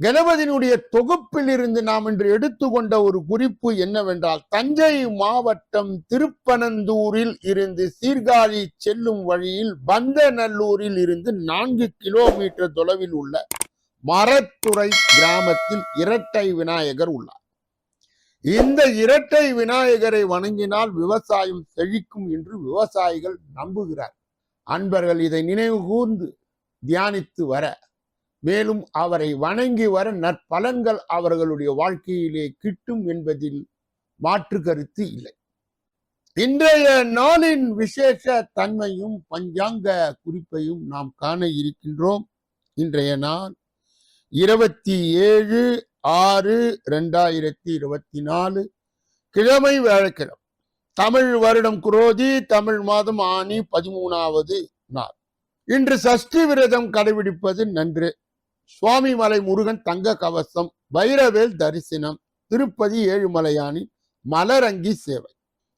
கணபதியினுடைய தொகுப்பில் இருந்து நாம் இன்று எடுத்துக்கொண்ட ஒரு குறிப்பு என்னவென்றால் தஞ்சை மாவட்டம் திருப்பனந்தூரில் இருந்து சீர்காழி செல்லும் வழியில் பந்தநல்லூரில் இருந்து நான்கு கிலோமீட்டர் தொலைவில் உள்ள மரத்துறை கிராமத்தில் இரட்டை விநாயகர் உள்ளார். இந்த இரட்டை விநாயகரை வணங்கினால் விவசாயம் செழிக்கும் என்று விவசாயிகள் நம்புகிறார் அன்பர்கள் இதை நினைவு கூர்ந்து தியானித்து வர மேலும் அவரை வணங்கி வர நற்பலன்கள் அவர்களுடைய வாழ்க்கையிலே கிட்டும் என்பதில் மாற்று கருத்து இல்லை. இன்றைய நாளின் விசேஷ தன்மையும் பஞ்சாங்க குறிப்பையும் நாம் காண இருக்கின்றோம். இன்றைய நாள் இருபத்தி ஏழு ஆறு ரெண்டாயிரத்தி இருபத்தி நாலு. கிழமை வேழக்கிழமை தமிழ் வருடம் குரோதி தமிழ் மாதம் ஆணி பதிமூணாவது நாள். இன்று சஷ்டி விரதம் கடைபிடிப்பது நன்று. சுவாமிமலை முருகன் தங்க கவசம் வைரவேல் தரிசனம் திருப்பதி ஏழுமலையானி மலரங்கி சேவை.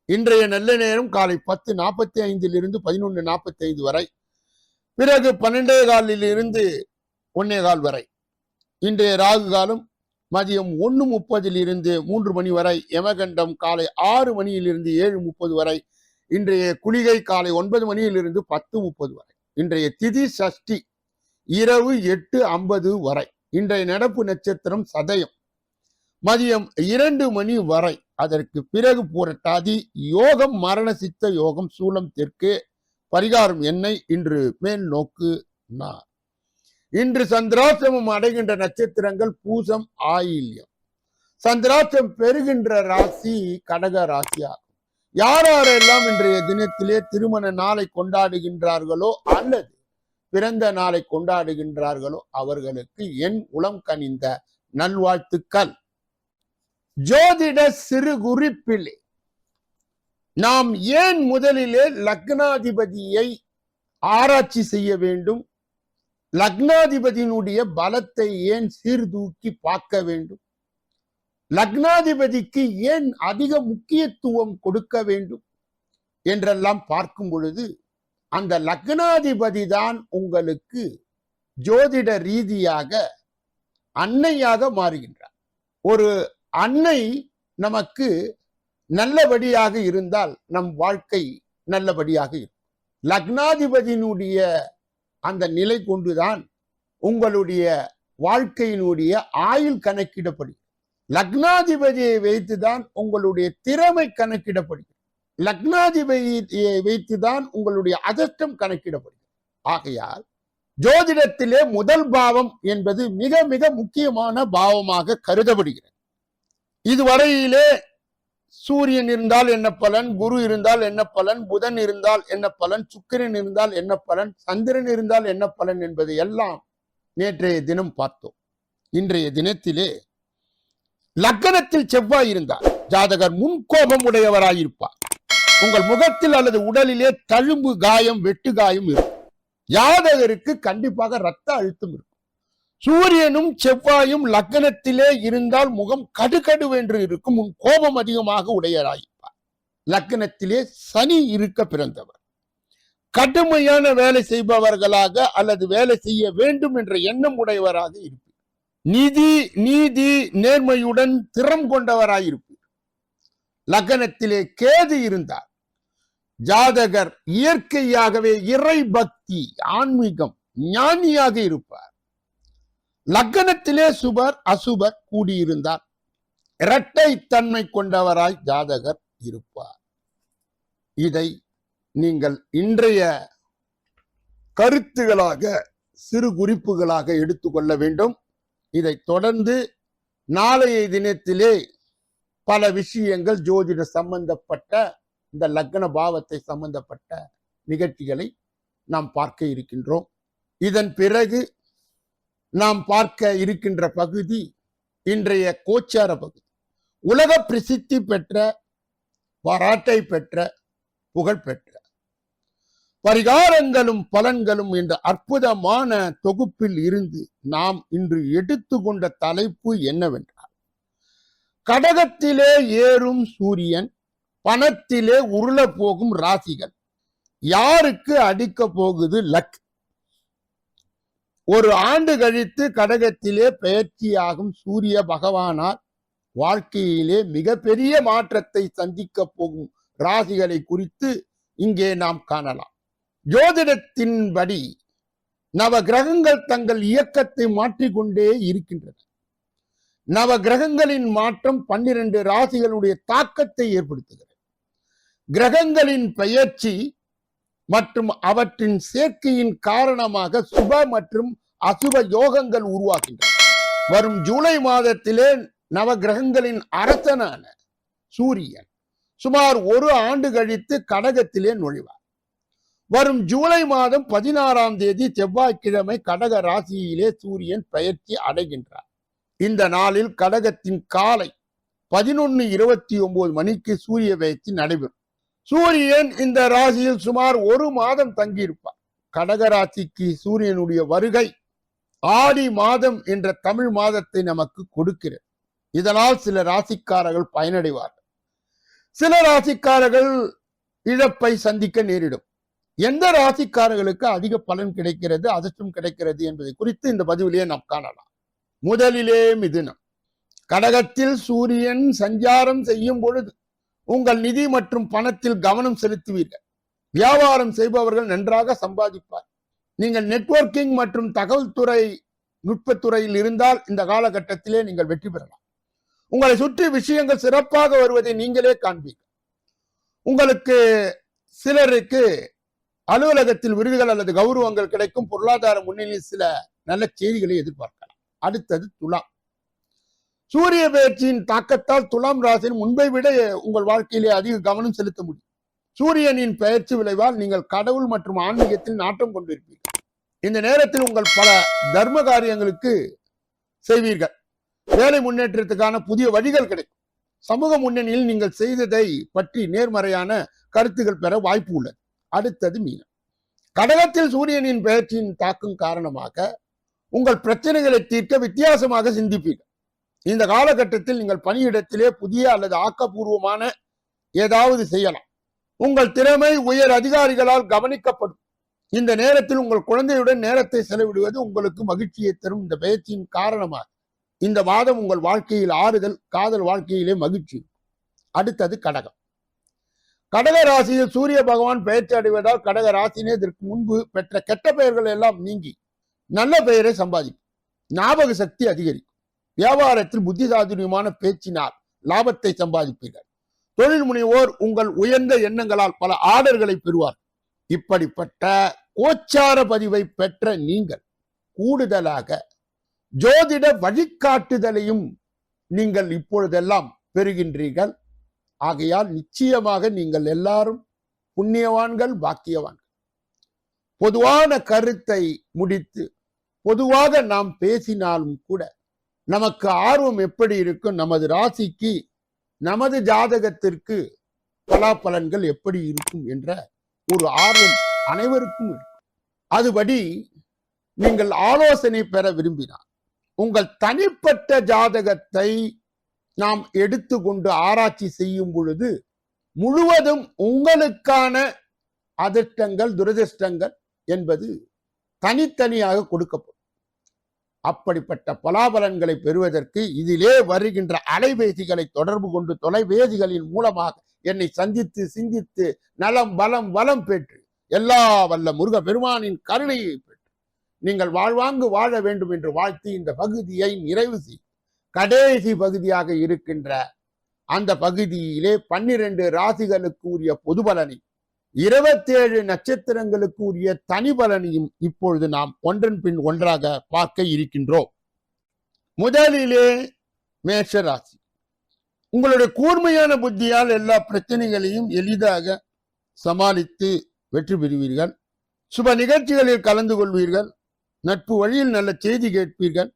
இன்றைய நல்ல நேரம் காலை பத்து நாற்பத்தி ஐந்திலிருந்து பதினொன்று நாற்பத்தி ஐந்து வரை. பிறகு பன்னெண்டே காலில் இருந்து ஒன்னே கால் வரை. இன்றைய ராகு காலம் மதியம் ஒன்று முப்பதில் இருந்து மூன்று மணி வரை. யமகண்டம் காலை ஆறு மணியிலிருந்து ஏழு முப்பது வரை. இன்றைய குளிகை காலை ஒன்பது மணியிலிருந்து பத்து முப்பது வரை. இன்றைய திதி சஷ்டி இரவு எட்டு ஐம்பது வரை. இன்றைய நடப்பு நட்சத்திரம் சதயம். மதியம் இரண்டு மணி வரை. அதற்கு பிறகு புரட்டாதி யோகம் மரண சித்த யோகம் சூலம் தெற்கு பரிகாரம் என்னை இன்று மேல் நோக்கு நார். இன்று சந்திராசிரமம் அடைகின்ற நட்சத்திரங்கள் பூசம் ஆயில்யம். சந்திராசிரம் பெறுகின்ற ராசி கடக ராசியா யார் யாரெல்லாம் இன்றைய தினத்திலே திருமண நாளை கொண்டாடுகின்றார்களோ அல்லது பிறந்த நாளை கொண்டாடுகின்றார்களோ அவர்களுக்கு என் உளம் கனிந்த நல்வாழ்த்துக்கள். ஜோதிட சிறு குறிப்பில் நாம் ஏன் முதலிலே லக்னாதிபதியை ஆராய்ச்சி செய்ய வேண்டும்? லக்னாதிபதியினுடைய பலத்தை ஏன் சீர்தூக்கி பார்க்க வேண்டும்? லக்னாதிபதிக்கு ஏன் அதிக முக்கியத்துவம் கொடுக்க வேண்டும்? என்றெல்லாம் பார்க்கும் பொழுது அந்த லக்னாதிபதி தான் உங்களுக்கு ஜோதிட ரீதியாக அன்னையாக மாறுகின்றார். ஒரு அன்னை நமக்கு நல்லபடியாக இருந்தால் நம் வாழ்க்கை நல்லபடியாக இருக்கும். லக்னாதிபதியினுடைய அந்த நிலை கொண்டுதான் உங்களுடைய வாழ்க்கையினுடைய ஆயுள் கணக்கிடப்படுகிறது. லக்னாதிபதியை வைத்துதான் உங்களுடைய திறமை கணக்கிடப்படுகிறது. லக்னாதிபதியை வைத்துதான் உங்களுடைய அதிர்ஷ்டம் கணக்கிடப்படுகிறது. ஆகையால் ஜோதிடத்திலே முதல் பாவம் என்பது மிக மிக முக்கியமான பாவமாக கருதப்படுகிறது. இதுவரையிலே சூரியன் இருந்தால் என்ன பலன்? குரு இருந்தால் என்ன பலன்? புதன் இருந்தால் என்ன பலன்? சுக்கிரன் இருந்தால் என்ன பலன்? சந்திரன் இருந்தால் என்ன பலன் என்பதை எல்லாம் நேற்றைய தினம் பார்த்தோம். இன்றைய தினத்திலே லக்கணத்தில் செவ்வாய் இருந்தார். ஜாதகர் முன்கோபம் உடையவராயிருப்பார். உங்கள் முகத்தில் அல்லது உடலிலே தழும்பு காயம் வெட்டு காயம் இருக்கும். ஜாதகருக்கு கண்டிப்பாக ரத்த அழுத்தம் இருக்கும். சூரியனும் செவ்வாயும் லக்னத்திலே இருந்தால் முகம் கடுகடுவென்று இருக்கும். உன் கோபம் அதிகமாக உடையராயிருப்பார் லக்கணத்திலே சனி இருக்க பிறந்தவர். கடுமையான வேலை செய்பவர்களாக அல்லது வேலை செய்ய வேண்டும் என்ற எண்ணம் உடையவராக இருப்பீர். நிதி நீதி நேர்மையுடன் திறம் கொண்டவராயிருப்பீர் லக்னத்திலே கேது இருந்தார். ஜாதகர் இயற்கையாகவே இறை பக்தி ஆன்மீகம் ஞானியாக இருப்பார். லக்னத்திலே சுபர் அசுபர் கூடியிருந்தார். இரட்டை தன்மை கொண்டவராய் ஜாதகர் இருப்பார். இதை நீங்கள் இன்றைய கருத்துகளாக சிறு குறிப்புகளாக எடுத்துக்கொள்ள வேண்டும். இதை தொடர்ந்து நாளைய தினத்திலே பல விஷயங்கள் ஜோதிட சம்பந்தப்பட்ட இந்த லக்ன பாவத்தை சம்பந்தப்பட்ட நிகழ்ச்சிகளை நாம் பார்க்க இருக்கின்றோம். இதன் பிறகு நாம் பார்க்க இருக்கின்ற பகுதி இன்றைய கோச்சார பகுதி. உலக பிரசித்தி பெற்ற பாராட்டை பெற்ற புகழ் பெற்ற. பரிகாரங்களும் பலன்களும் என்ற அற்புதமான தொகுப்பில் இருந்து நாம் இன்று எடுத்துக்கொண்ட தலைப்பு என்னவென்றால் கடகத்திலே ஏறும் சூரியன் பணத்திலே உருள போகும் ராசிகள். யாருக்கு அடிக்க போகுது லக்? ஒரு ஆண்டு கழித்து கடகத்திலே பெயர்ச்சியாகும் சூரிய பகவானால் வாழ்க்கையிலே மிகப்பெரிய மாற்றத்தை சந்திக்க போகும் ராசிகளை குறித்து இங்கே நாம் காணலாம். ஜோதிடத்தின்படி நவ கிரகங்கள் தங்கள் இயக்கத்தை மாற்றிக்கொண்டே இருக்கின்றன. நவ கிரகங்களின் மாற்றம் பன்னிரண்டு ராசிகளுடைய தாக்கத்தை ஏற்படுத்துகிறது. கிரகங்களின் பெயர்ச்சி மற்றும் அவற்றின் சேர்க்கையின் காரணமாக சுப மற்றும் அசுப யோகங்கள் உருவாகின்றன. வரும் ஜூலை மாதத்திலே நவ கிரகங்களின் அரசனான சூரியன் சுமார் ஒரு ஆண்டு கழித்து கடகத்திலே நுழைவார். வரும் ஜூலை மாதம் பதினாறாம் தேதி செவ்வாய்க்கிழமை கடக ராசியிலே சூரியன் பயிற்சி அடைகின்றார். இந்த நாளில் கடகத்தின் காலை பதினொன்று இருபத்தி ஒன்பது மணிக்கு சூரிய பயிற்சி நடைபெறும். சூரியன் இந்த ராசியில் சுமார் ஒரு மாதம் தங்கியிருப்பார். கடகராசிக்கு சூரியனுடைய வருகை ஆடி மாதம் என்ற தமிழ் மாதத்தை நமக்கு கொடுக்கிறது. இதனால் சில ராசிக்காரர்கள் பயனடைவார்கள். சில ராசிக்காரர்கள் இழப்பை சந்திக்க நேரிடும். எந்த ராசிக்காரர்களுக்கு அதிக பலன் கிடைக்கிறது அதிர்ஷ்டம் கிடைக்கிறது என்பதை குறித்து இந்த பதிவிலேயே நாம் காணலாம். முதலிலே மிதுனம். கடகத்தில் சூரியன் சஞ்சாரம் செய்யும் பொழுது உங்கள் நிதி மற்றும் பணத்தில் கவனம் செலுத்துவீர்கள். வியாபாரம் செய்பவர்கள் நன்றாக சம்பாதிப்பார். நீங்கள் நெட்வொர்க்கிங் மற்றும் தகவல் துறை நுட்பத்துறையில் இருந்தால் இந்த காலகட்டத்திலே நீங்கள் வெற்றி பெறலாம். உங்களை சுற்றி விஷயங்கள் சிறப்பாக வருவதை நீங்களே காண்பீர்கள். உங்களுக்கு சிலருக்கு அலுவலகத்தில் விருதுகள் அல்லது கௌரவங்கள் கிடைக்கும். பொருளாதார முன்னணியில் சில நல்ல செய்திகளை எதிர்பார்க்கலாம். அடுத்தது துலாம். சூரிய பெயர்ச்சியின் தாக்கத்தால் துலாம் ராசியின் முன்பை விட உங்கள் வாழ்க்கையிலே அதிக கவனம் செலுத்த முடியும். சூரியனின் பெயர்ச்சி விளைவால் நீங்கள் கடவுள் மற்றும் ஆன்மீகத்தில் நாட்டம் கொண்டிருப்பீர்கள். இந்த நேரத்தில் உங்கள் பல தர்ம காரியங்களுக்கு செய்வீர்கள். வேலை முன்னேற்றத்துக்கான புதிய வழிகள் கிடைக்கும். சமூக முன்னணியில் நீங்கள் செய்ததை பற்றி நேர்மறையான கருத்துகள் பெற வாய்ப்பு உள்ளது. அடுத்தது மீனம். கடகத்தில் சூரியனின் பெயர்ச்சியின் தாக்கம் காரணமாக உங்கள் பிரச்சனைகளை தீர்க்க வித்தியாசமாக சிந்திப்பீர்கள். இந்த காலகட்டத்தில் நீங்கள் பணியிடத்திலே புதிய அல்லது ஆக்கப்பூர்வமான ஏதாவது செய்யலாம். உங்கள் திறமை உயர் அதிகாரிகளால் கவனிக்கப்படும். இந்த நேரத்தில் உங்கள் குழந்தையுடன் நேரத்தை செலவிடுவது உங்களுக்கு மகிழ்ச்சியை தரும். இந்த பயிற்சியின் காரணமாக இந்த மாதம் உங்கள் வாழ்க்கையில் ஆறுதல் காதல் வாழ்க்கையிலே மகிழ்ச்சி. அடுத்தது கடகம். கடக ராசியில் சூரிய பகவான் பெயர்ச்சி அடைவதால் கடக ராசினே இதற்கு முன்பு பெற்ற கெட்ட பெயர்கள் எல்லாம் நீங்கி நல்ல பெயரை சம்பாதிக்கும். ஞாபக சக்தி அதிகரிக்கும் வியாபாரத்தில் புத்திசாதுரியமான பேச்சினால் லாபத்தை சம்பாதிப்பீர்கள். தொழில் முனைவோர் உங்கள் உயர்ந்த எண்ணங்களால் பல ஆர்டர்களை பெறுவார் இப்படிப்பட்ட கோச்சார பதிவை பெற்ற நீங்கள் கூடுதலாக ஜோதிட வழிகாட்டுதலையும் நீங்கள் இப்பொழுதெல்லாம் பெறுகின்றீர்கள். ஆகையால் நிச்சயமாக நீங்கள் எல்லாரும் புண்ணியவான்கள் பாக்கியவான்கள். பொதுவான கருத்தை முடித்து பொதுவாக நாம் பேசினாலும் கூட நமக்கு ஆர்வம் எப்படி இருக்கும்? நமது ராசிக்கு நமது ஜாதகத்திற்கு பலாபலன்கள் எப்படி இருக்கும் என்ற ஒரு ஆர்வம் அனைவருக்கும் இருக்கும் அதுபடி நீங்கள் ஆலோசனை பெற விரும்பினார் உங்கள் தனிப்பட்ட ஜாதகத்தை நாம் எடுத்துக்கொண்டு ஆராய்ச்சி செய்யும் பொழுது முழுவதும் உங்களுக்கான அதிர்ஷ்டங்கள் துரதிர்ஷ்டங்கள் என்பது தனித்தனியாக கொடுக்கப்படும். அப்படிப்பட்ட பலாபலன்களை பெறுவதற்கு இதிலே வருகின்ற அலைபேசிகளை தொடர்பு கொண்டு தொலைபேசிகளின் மூலமாக என்னை சந்தித்து சிந்தித்து நலம் பலம் வளம் பெற்று எல்லா வல்ல முருக பெருமானின் கருணையை பெற்று நீங்கள் வாழ்வாங்கு வாழ வேண்டும் என்று வாழ்த்தி இந்த பகுதியை நிறைவு செய். கடைசி பகுதியாக இருக்கின்ற அந்த பகுதியிலே பன்னிரண்டு ராசிகளுக்கு உரிய பொது பலனை இருபத்தேழு நட்சத்திரங்களுக்கு உரிய தனி பலனையும் இப்பொழுது நாம் ஒன்றன் பின் ஒன்றாக பார்க்க இருக்கின்றோம். முதலிலே மேஷ ராசி உங்களுடைய கூர்மையான புத்தியால் எல்லா பிரச்சனைகளையும் எளிதாக சமாளித்து வெற்றி பெறுவீர்கள். சுப நிகழ்ச்சிகளில் கலந்து கொள்வீர்கள். நட்பு வழியில் நல்ல செய்தி கேட்பீர்கள்.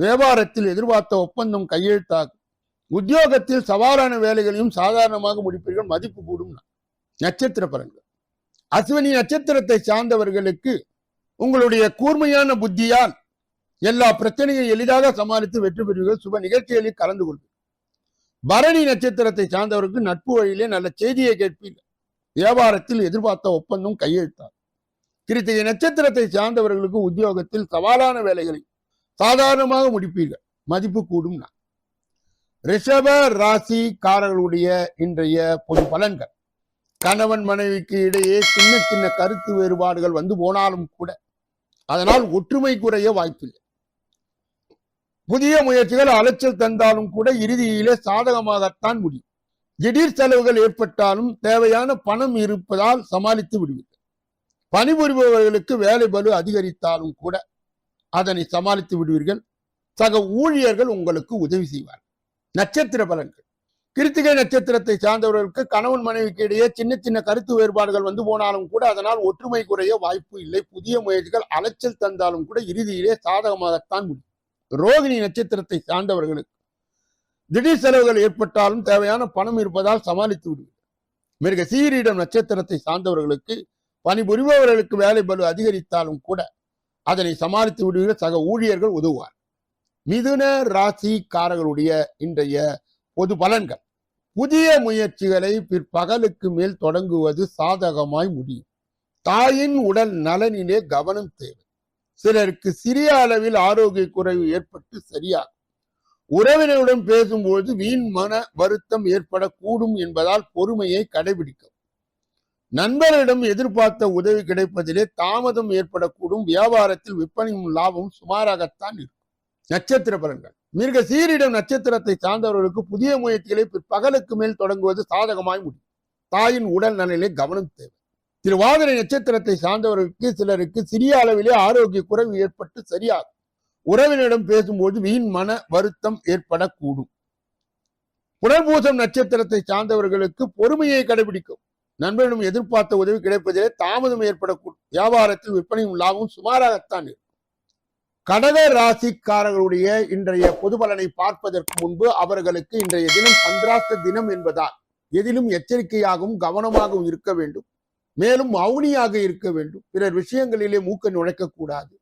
வியாபாரத்தில் எதிர்பார்த்த ஒப்பந்தம் கையெழுத்தாகும் உத்தியோகத்தில் சவாலான வேலைகளையும் சாதாரணமாக முடிப்பீர்கள். மதிப்பு கூடும். நான் நட்சத்திர பலன்கள் அஸ்வினி நட்சத்திரத்தை சார்ந்தவர்களுக்கு உங்களுடைய கூர்மையான புத்தியால் எல்லா பிரச்சனையும் எளிதாக சமாளித்து வெற்றி பெறுவீர்கள். சுப நிகழ்ச்சிகளில் கலந்து கொள்வீர்கள். பரணி நட்சத்திரத்தை சார்ந்தவருக்கு நட்பு வழியிலே நல்ல செய்தியை கேட்பீர்கள். வியாபாரத்தில் எதிர்பார்த்த ஒப்பந்தம் கையெழுத்தார் கிருத்திகை நட்சத்திரத்தை சார்ந்தவர்களுக்கு உத்தியோகத்தில் சவாலான வேலைகளை சாதாரணமாக முடிப்பீர்கள். மதிப்பு கூடும் நான் ரிஷப ராசி காரர்களுடைய இன்றைய பொது பலன்கள். கணவன் மனைவிக்கு இடையே சின்ன சின்ன கருத்து வேறுபாடுகள் வந்து போனாலும் கூட அதனால் ஒற்றுமை குறைய வாய்ப்பில்லை. புதிய முயற்சிகள் அலைச்சல் தந்தாலும் கூட இறுதியிலே சாதகமாகத்தான் முடியும். திடீர் செலவுகள் ஏற்பட்டாலும் தேவையான பணம் இருப்பதால் சமாளித்து விடுவீர்கள். பணிபுரிபவர்களுக்கு வேலை பலு அதிகரித்தாலும் கூட அதனை சமாளித்து விடுவீர்கள். சக ஊழியர்கள் உங்களுக்கு உதவி செய்வார்கள். நட்சத்திர பலன்கள். கிருத்திகை நட்சத்திரத்தை சார்ந்தவர்களுக்கு கணவன் மனைவிக்கு இடையே சின்ன சின்ன கருத்து வேறுபாடுகள் வந்து போனாலும் கூட அதனால் ஒற்றுமை குறைய வாய்ப்பு இல்லை. புதிய முயற்சிகள் அலைச்சல் தந்தாலும் கூட இறுதியிலே சாதகமாகத்தான் முடியும். ரோகிணி நட்சத்திரத்தை சார்ந்தவர்களுக்கு திடீர் செலவுகள் ஏற்பட்டாலும் தேவையான பணம் இருப்பதால் சமாளித்து விடுவீர்கள் மிருக சீரிடம் நட்சத்திரத்தை சார்ந்தவர்களுக்கு பணிபுரிபவர்களுக்கு வேலை பலு அதிகரித்தாலும் கூட அதனை சமாளித்து விடுவீர்கள் சக ஊழியர்கள் உதவுவார் மிதுன ராசிக்காரர்களுடைய இன்றைய பொது பலன்கள். புதிய முயற்சிகளை பிற்பகலுக்கு மேல் தொடங்குவது சாதகமாய் முடியும். தாயின் உடல் நலனிலே கவனம் தேவை. சிலருக்கு சிறிய அளவில் ஆரோக்கிய குறைவு ஏற்பட்டு சரியாகும். உறவினருடன் பேசும்போது வீண் மன வருத்தம் ஏற்படக்கூடும் என்பதால் பொறுமையை கடைபிடிக்கவும். நண்பரிடம் எதிர்பார்த்த உதவி கிடைப்பதிலே தாமதம் ஏற்படக்கூடும். வியாபாரத்தில் விற்பனையும் லாபம் சுமாராகத்தான் இருக்கும். நட்சத்திர பலன்கள். மிருக சீரிடம் நட்சத்திரத்தை சார்ந்தவர்களுக்கு புதிய முயற்சிகளை பகலுக்கு மேல் தொடங்குவது சாதகமாய் முடியும். தாயின் உடல் நலனிலே கவனம் தேவை. திருவாதிரை நட்சத்திரத்தை சார்ந்தவர்களுக்கு சிலருக்கு சிறிய அளவிலே ஆரோக்கிய குறைவு ஏற்பட்டு சரியாகும். உறவினரிடம் பேசும்போது வீண் மன வருத்தம் ஏற்படக்கூடும். புனர்பூசம் நட்சத்திரத்தை சார்ந்தவர்களுக்கு பொறுமையை கடைபிடிக்கும். நண்பரிடம் எதிர்பார்த்த உதவி கிடைப்பதிலே தாமதம் ஏற்படக்கூடும். வியாபாரத்தில் விற்பனையும் லாபம் சுமாராகத்தான் இருக்கும். கடக ராசிக்காரர்களுடைய இன்றைய பொது பலனை பார்ப்பதற்கு முன்பு அவர்களுக்கு இன்றைய தினம் சந்திராஸ்த தினம் என்பதால் எதிலும் எச்சரிக்கையாகவும் கவனமாகவும் இருக்க வேண்டும். மேலும் மௌனியாக இருக்க வேண்டும். பிறர் விஷயங்களிலே மூக்க நுழைக்க கூடாது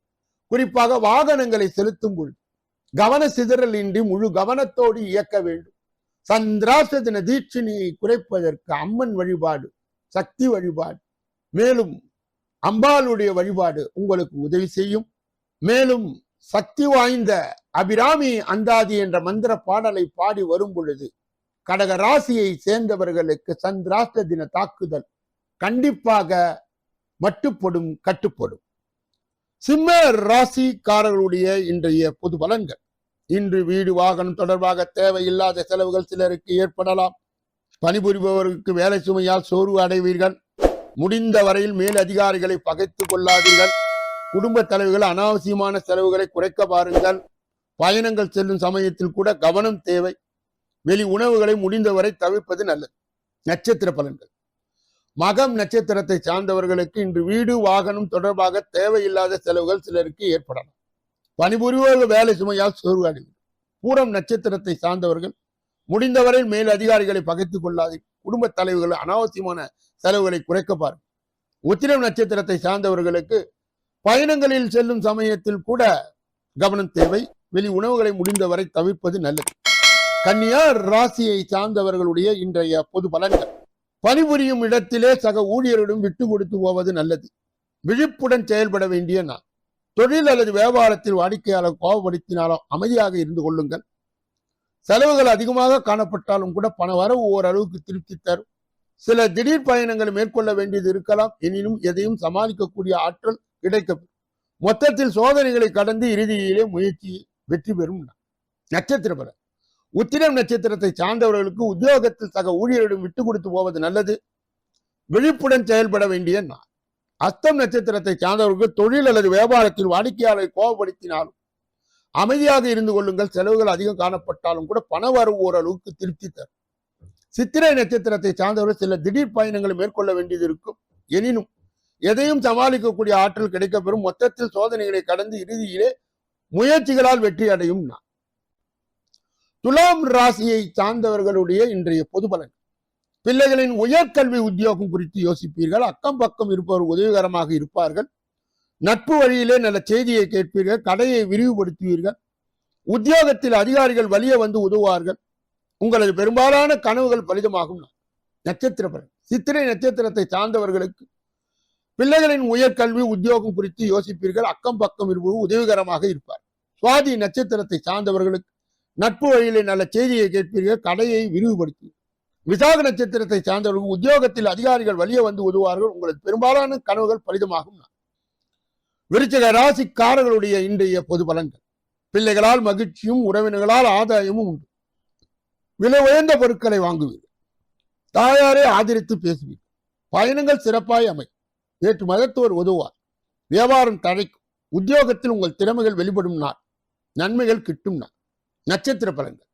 குறிப்பாக வாகனங்களை செலுத்தும் பொழுது கவன சிதறல் இன்றி முழு கவனத்தோடு இயக்க வேண்டும். சந்திராஷ்ட தின தீட்சினியை குறைப்பதற்கு அம்மன் வழிபாடு சக்தி வழிபாடு மேலும் அம்பாளுடைய வழிபாடு உங்களுக்கு உதவி செய்யும். மேலும் சக்தி வாய்ந்த அபிராமி அந்தாதி என்ற மந்திர பாடலை பாடி வரும் பொழுது கடக ராசியை சேர்ந்தவர்களுக்கு சந்திராஷ்ட தின தாக்குதல் கண்டிப்பாக மட்டுப்படும் கட்டுப்படும். சிம்ம ராசிக்காரர்களுடைய இன்றைய பொது பலன்கள். இன்று வீடு வாகனம் தொடர்பாக தேவையில்லாத செலவுகள் சிலருக்கு ஏற்படலாம். பணிபுரிபவர்களுக்கு வேலை சுமையால் சோர்வு அடைவீர்கள். முடிந்த வரையில் மேல் அதிகாரிகளை பகைத்து கொள்ளாதீர்கள். குடும்ப தலைவர்கள் அனாவசியமான செலவுகளை குறைக்க பாருங்கள். பயணங்கள் செல்லும் சமயத்தில் கூட கவனம் தேவை. வெளி உணவுகளை முடிந்தவரை தவிர்ப்பது நல்லது. நட்சத்திர பலன்கள். மகம் நட்சத்திரத்தை சார்ந்தவர்களுக்கு இன்று வீடு வாகனம் தொடர்பாக தேவையில்லாத செலவுகள் சிலருக்கு ஏற்படலாம். பணிபுரிவோர்கள் வேலை சுமையால் சோர்வு பூரம் நட்சத்திரத்தை சார்ந்தவர்கள் முடிந்தவரை மேல் அதிகாரிகளை பகைத்துக் கொள்ளாது குடும்ப தலைவர்கள் அனாவசியமான செலவுகளை குறைக்க பாருங்கள். உத்திரம் நட்சத்திரத்தை சார்ந்தவர்களுக்கு பயணங்களில் செல்லும் சமயத்தில் கூட கவனம் தேவை. வெளி உணவுகளை முடிந்தவரை தவிர்ப்பது நல்லது. கன்னியார் ராசியை சார்ந்தவர்களுடைய இன்றைய பொது பலன்கள். பணிபுரியும் இடத்திலே சக ஊழியரிடம் விட்டு கொடுத்து போவது நல்லது. விழிப்புடன் செயல்பட வேண்டிய நான் தொழில் அல்லது வியாபாரத்தில் வாடிக்கையாளர் கோபப்படுத்தினாலும் அமைதியாக இருந்து கொள்ளுங்கள். செலவுகள் அதிகமாக காணப்பட்டாலும் கூட பண வரவு ஓரளவுக்கு திருப்தி தரும். சில திடீர் பயணங்களை மேற்கொள்ள வேண்டியது இருக்கலாம். எனினும் எதையும் சமாளிக்கக்கூடிய ஆற்றல் கிடைக்கும். மொத்தத்தில் சோதனைகளை கடந்து இறுதியிலே முயற்சி வெற்றி பெறும். நட்சத்திர பலன் உத்திரம் நட்சத்திரத்தை சார்ந்தவர்களுக்கு உத்தியோகத்தில் சக ஊழியரிடம் விட்டு கொடுத்து போவது நல்லது. விழிப்புடன் செயல்பட வேண்டிய நான் அஸ்தம் நட்சத்திரத்தை சார்ந்தவர்கள் தொழில் அல்லது வியாபாரத்தில் வாடிக்கையாளரை கோபப்படுத்தினாலும் அமைதியாக இருந்து கொள்ளுங்கள். செலவுகள் அதிகம் காணப்பட்டாலும் கூட பண வரவு ஓரளவுக்கு திருப்தி தரும். சித்திரை நட்சத்திரத்தை சார்ந்தவர்கள் சில திடீர் பயணங்களை மேற்கொள்ள வேண்டியது இருக்கும். எனினும் எதையும் சமாளிக்கக்கூடிய ஆற்றல் கிடைக்கப்பெறும். மொத்தத்தில் சோதனைகளை கடந்து இறுதியிலே முயற்சிகளால் வெற்றி அடையும் நான். துலாம் ராசியை சார்ந்தவர்களுடைய இன்றைய பொது பலன். பிள்ளைகளின் உயர்கல்வி உத்தியோகம் குறித்து யோசிப்பீர்கள். அக்கம் பக்கம் இருப்பவர் உதவிகரமாக இருப்பார்கள். நட்பு வழியிலே நல்ல செய்தியை கேட்பீர்கள். கடையை விரிவுபடுத்துவீர்கள். உத்தியோகத்தில் அதிகாரிகள் வழியே வந்து உதவுவார்கள். உங்களது பெரும்பாலான கனவுகள் பலிதமாகும் நட்சத்திர பலன். சித்திரை நட்சத்திரத்தை சார்ந்தவர்களுக்கு பிள்ளைகளின் உயர்கல்வி உத்தியோகம் குறித்து யோசிப்பீர்கள். அக்கம் பக்கம் இருப்பது உதவிகரமாக இருப்பார். சுவாதி நட்சத்திரத்தை சார்ந்தவர்களுக்கு நட்பு வழியிலே நல்ல செய்தியை கேட்பீர்கள். கடையை விரிவுபடுத்தி விசாக நட்சத்திரத்தை சார்ந்தவர்கள் உத்தியோகத்தில் அதிகாரிகள் வலிய வந்து உதவுவார்கள். உங்களது பெரும்பாலான கனவுகள் பலிதமாகும். விருச்சக ராசிக்காரர்களுடைய இன்றைய பொது பலன்கள். பிள்ளைகளால் மகிழ்ச்சியும் உறவினர்களால் ஆதாயமும் உண்டு. விலை உயர்ந்த பொருட்களை வாங்குவீர்கள். தாயாரை ஆதரித்து பேசுவீர்கள். பயணங்கள் சிறப்பாய் அமை நேற்று மதத்தோர் உதவுவார். வியாபாரம் தழைக்கும். உத்தியோகத்தில் உங்கள் திறமைகள் வெளிப்படும் நாள். நன்மைகள் கிட்டும் நாள். நட்சத்திர பலன்கள்.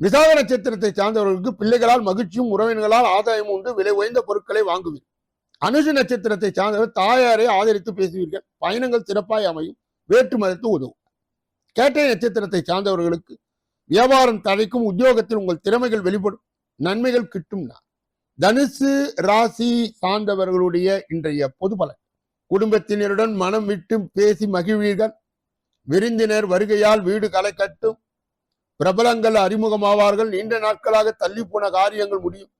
விசாக நட்சத்திரத்தை சார்ந்தவர்களுக்கு பிள்ளைகளால் மகிழ்ச்சியும் உறவினர்களால் ஆதாயமும் உண்டு. விலை உயர்ந்த பொருட்களை வாங்குவீர்கள் அனுஷ நட்சத்திரத்தை சார்ந்தவர் தாயாரை ஆதரித்து பேசுவீர்கள். பயணங்கள் சிறப்பாய் அமையும். வேற்று மதத்து உதவும். கேட்டை நட்சத்திரத்தை சார்ந்தவர்களுக்கு வியாபாரம் தழைக்கும். உத்தியோகத்தில் உங்கள் திறமைகள் வெளிப்படும். நன்மைகள் கிட்டும் நாள். தனுசு ராசி சார்ந்தவர்களுடைய இன்றைய பொது பலன். குடும்பத்தினருடன் மனம் விட்டு பேசி மகிழ்வீர்கள். விருந்தினர் வருகையால் வீடு களை கட்டும். பிரபலங்கள் அறிமுகமாவார்கள். நீண்ட நாட்களாக தள்ளி போன காரியங்கள் முடியும்.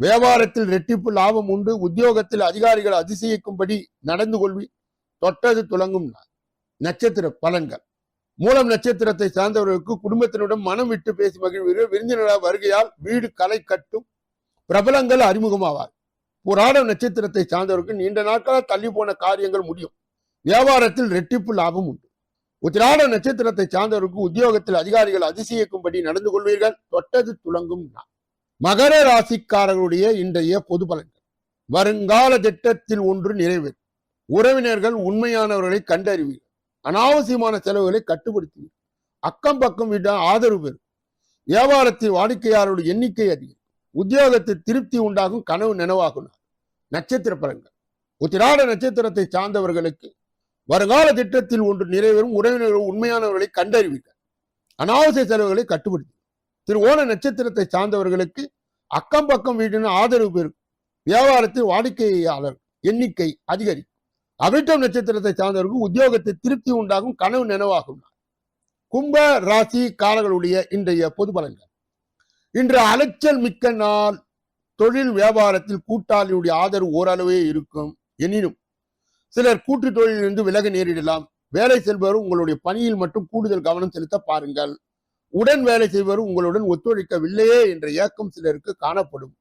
வியாபாரத்தில் ரெட்டிப்பு லாபம் உண்டு. உத்தியோகத்தில் அதிகாரிகள் அதிசயிக்கும்படி நடந்து கொள்வி தொட்டது துலங்கும் நாள். நட்சத்திர பலன்கள். மூலம் நட்சத்திரத்தை சார்ந்தவர்களுக்கு குடும்பத்தினுடன் மனம் விட்டு பேசி மகிழ்வீர்கள். விருந்தினர் வருகையால் வீடு களை கட்டும். பிரபலங்கள் அறிமுகமாவார். புராண நட்சத்திரத்தை சார்ந்தவருக்கு நீண்ட நாட்களாக தள்ளி போன காரியங்கள் முடியும். வியாபாரத்தில் ரெட்டிப்பு லாபம் உண்டு. உத்திராட நட்சத்திரத்தை சார்ந்தவருக்கு உத்தியோகத்தில் அதிகாரிகள் அதிசயிக்கும்படி நடந்து கொள்வீர்கள். தொட்டது துலங்கும் மகர ராசிக்காரர்களுடைய இன்றைய பொது பலன்கள். வருங்கால திட்டத்தில் ஒன்று நிறைவேறும். உறவினர்கள் உண்மையானவர்களை கண்டறிவீர்கள். அனாவசியமான செலவுகளை கட்டுப்படுத்துவீர்கள். அக்கம் பக்கம் விட ஆதரவு பெறும். வியாபாரத்தில் வாடிக்கையாளருடைய எண்ணிக்கை அதிகம். உத்தியோகத்தை திருப்தி உண்டாகும் கனவு நினைவாகும் நட்சத்திர பலன்கள். உத்திராட நட்சத்திரத்தை சார்ந்தவர்களுக்கு வருங்கால திட்டத்தில் ஒன்று நிறைவேறும் உறவினர்கள் உண்மையானவர்களை கண்டறிவீர்கள் அனாவசிய செலவுகளை கட்டுப்படுத்தி. திரு ஓண நட்சத்திரத்தை சார்ந்தவர்களுக்கு அக்கம் பக்கம் வீட்டின் ஆதரவு பெறும். வியாபாரத்தில் வாடிக்கையாளர் எண்ணிக்கை அதிகரிக்கும். அவிட்டம் நட்சத்திரத்தை சார்ந்தவர்களுக்கு உத்தியோகத்தை திருப்தி உண்டாகும் கனவு நினைவாகும் கும்ப ராசி காலங்களுடைய இன்றைய பொது பலன்கள். இன்று அலைச்சல் மிக்க நாள். தொழில் வியாபாரத்தில் கூட்டாளியுடைய ஆதரவு ஓரளவே இருக்கும். எனினும் சிலர் கூட்டு தொழிலிருந்து விலக நேரிடலாம். வேலை செல்பவர் உங்களுடைய பணியில் மட்டும் கூடுதல் கவனம் செலுத்த பாருங்கள். உடன் வேலை செய்வர் உங்களுடன் ஒத்துழைக்கவில்லையே என்ற ஏக்கம் சிலருக்கு காணப்படும்.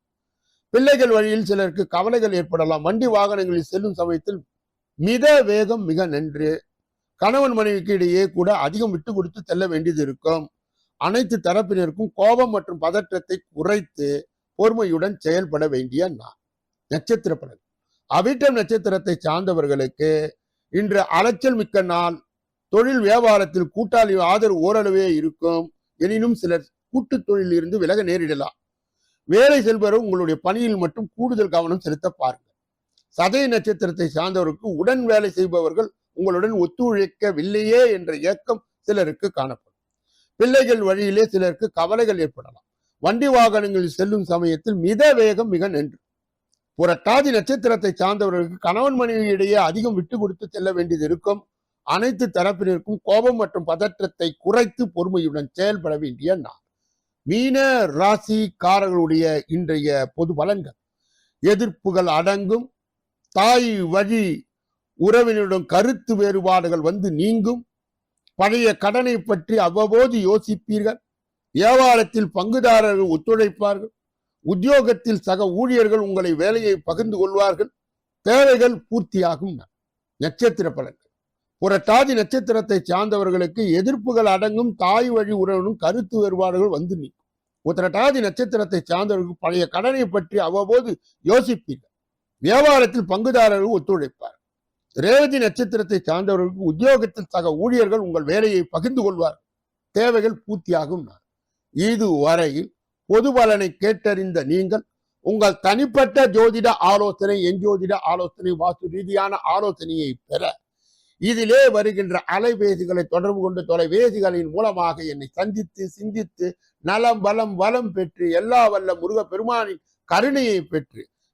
பிள்ளைகள் வழியில் சிலருக்கு கவலைகள் ஏற்படலாம். வண்டி வாகனங்களில் செல்லும் சமயத்தில் மித வேகம் மிக நன்று. கணவன் மனைவிக்கு இடையே கூட அதிகம் விட்டு கொடுத்து செல்ல வேண்டியது இருக்கும். அனைத்து தரப்பினருக்கும் கோபம் மற்றும் பதற்றத்தை குறைத்து பொறுமையுடன் செயல்பட வேண்டிய நான் நட்சத்திர பலன் அவிட்டம் நட்சத்திரத்தை சார்ந்தவர்களுக்கு இன்று அலைச்சல் மிக்க நாள். தொழில் வியாபாரத்தில் கூட்டாளி ஆதரவு ஓரளவே இருக்கும். எனினும் சிலர் கூட்டு தொழிலில் இருந்து விலக நேரிடலாம். வேலை செல்பவர் உங்களுடைய பணியில் மட்டும் கூடுதல் கவனம் செலுத்த பாருங்கள். சதய நட்சத்திரத்தை சார்ந்தவருக்கு உடன் வேலை செய்பவர்கள் உங்களுடன் ஒத்துழைக்கவில்லையே என்ற ஏக்கம் சிலருக்கு காணப்படும். பிள்ளைகள் வழியிலே சிலருக்கு கவலைகள் ஏற்படலாம். வண்டி வாகனங்களில் செல்லும் சமயத்தில் மித வேகம் மிக நன்று. புரட்டாதி நட்சத்திரத்தை சார்ந்தவர்களுக்கு கணவன் மனைவி இடையே அதிகம் விட்டு கொடுத்து செல்ல வேண்டியது இருக்கும். அனைத்து தரப்பினருக்கும் கோபம் மற்றும் பதற்றத்தை குறைத்து பொறுமையுடன் செயல்பட வேண்டிய நாள். மீன ராசிக்காரர்களுடைய இன்றைய பொது பலன்கள். எதிர்ப்புகள் அடங்கும். தாய் வழி உறவினரிடம் கருத்து வேறுபாடுகள் வந்து நீங்கும். பழைய கடனை பற்றி அவ்வப்போது யோசிப்பீர்கள். வியாபாரத்தில் பங்குதாரர்கள் ஒத்துழைப்பார்கள். உத்தியோகத்தில் சக ஊழியர்கள் உங்களை வேலையை பகிர்ந்து கொள்வார்கள். தேவைகள் பூர்த்தியாகும். நட்சத்திர பலன்கள். புரட்டாதி நட்சத்திரத்தை சார்ந்தவர்களுக்கு எதிர்ப்புகள் அடங்கும். தாய் வழி உறவினும் கருத்து வேறுபாடுகள் வந்து நிற்கும். உத்திரட்டாதி நட்சத்திரத்தை சார்ந்தவர்களுக்கு பழைய கடனை பற்றி அவ்வப்போது யோசிப்பீர்கள். வியாபாரத்தில் பங்குதாரர்கள் ஒத்துழைப்பார் ரேவதி நட்சத்திரத்தை சார்ந்தவர்களுக்கு உத்தியோகத்தில் சக ஊழியர்கள் உங்கள் வேலையை பகிர்ந்து கொள்வார். தேவைகள் பூர்த்தியாகும் இது வரையில் பொது பலனை கேட்டறிந்த நீங்கள் உங்கள் தனிப்பட்ட ஜோதிட ஆலோசனை என் ஜோதிட ஆலோசனை வாஸ்து ரீதியான ஆலோசனையை பெற இதிலே வருகின்ற அலைபேசிகளை தொடர்பு கொண்டு தொலைபேசிகளின் மூலமாக என்னை சந்தித்து சிந்தித்து நலம் பலம் வளம் பெற்று எல்லா வல்ல முருக பெருமானின் கருணையை பெற்று